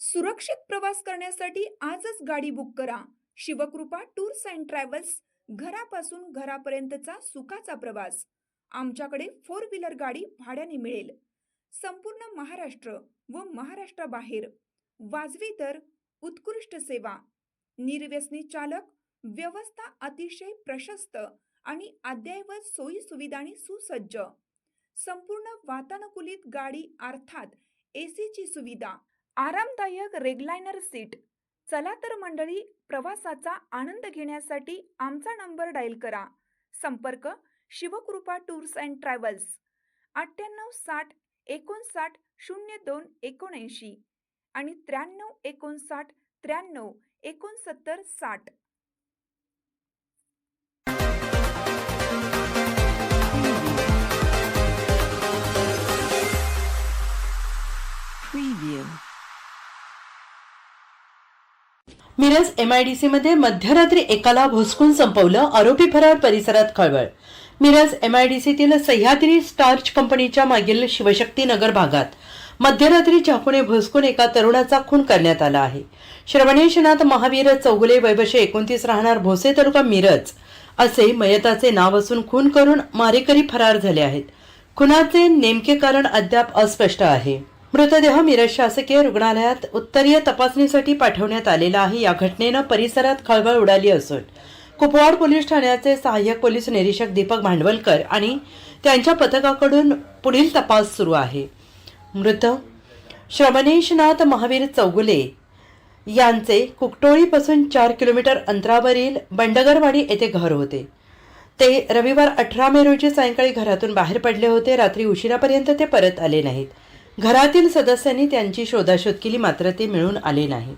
सुरक्षित प्रवास करण्यासाठी आजच गाडी बुक करा. शिवकृपा टूर्स अँड ट्रॅव्हल्स घरापासून घरापर्यंतचा सुखाचा प्रवास. आमच्याकडे फोर व्हीलर गाडी भाड्याने मिळेल. संपूर्ण महाराष्ट्र व महाराष्ट्राबाहेर. वाजवी दर उत्कृष्ट सेवा. निर्व्यसनी चालक व्यवस्था अतिशय प्रशस्त आणि अद्ययावत सोयी सुविधांनी सुसज्ज. संपूर्ण वातानुकूलित गाडी अर्थात एसीची सुविधा. आरामदायक रेगलायनर सीट. चला तर मंडळी प्रवासाचा आनंद घेण्यासाठी आमचा नंबर डायल करा. संपर्क शिवकृपा टूर्स अँड ट्रॅव्हल्स अठ्ठ्याण्णव साठ एकोणसाठ शून्य दोन एकोणऐंशी आणि त्र्याण्णव एकोणसाठ त्र्याण्णव एकोणसत्तर साठ. मिरज एमआयडीसीमध्ये मध्यरात्री एकाला भोसकून संपवलं आरोपी फरार परिसरात खळबळ. मिरज एमआयडीसीतील सह्याद्री स्टार्च कंपनीच्या मागील शिवशक्ती नगर भागात मध्यरात्री चाकूने भोसकून एका तरुणाचा खून करण्यात आला आहे. श्रवणेशनाथ महावीर चौगुले वैभशे एकोणतीस राहणार भोसे तालुका मिरज असे मयताचे नाव असून खून करून मारेकरी फरार झाले आहेत. खुनाचे नेमके कारण अद्याप अस्पष्ट आहे. मृतदेह मिरज शासकीय रुग्णालयात उत्तरीय तपासणीसाठी पाठवण्यात आलेला आहे. या घटनेनं परिसरात खळबळ उडाली असून कुपवाड पोलीस ठाण्याचे सहाय्यक पोलीस निरीक्षक दीपक भांडवलकर आणि त्यांच्या पथकाकडून पुढील तपास सुरू आहे. मृत श्रमणेशनाथ महावीर चौगुले यांचे कुकटोळीपासून चार किलोमीटर अंतरावरील बंडगरवाडी येथे घर होते. ते रविवार अठरा मे रोजी सायंकाळी घरातून बाहेर पडले होते. रात्री उशिरापर्यंत ते परत आले नाहीत. घरातील सदस्यांनी त्यांची शोधाशोध केली मात्र ते मिळून आले नाही.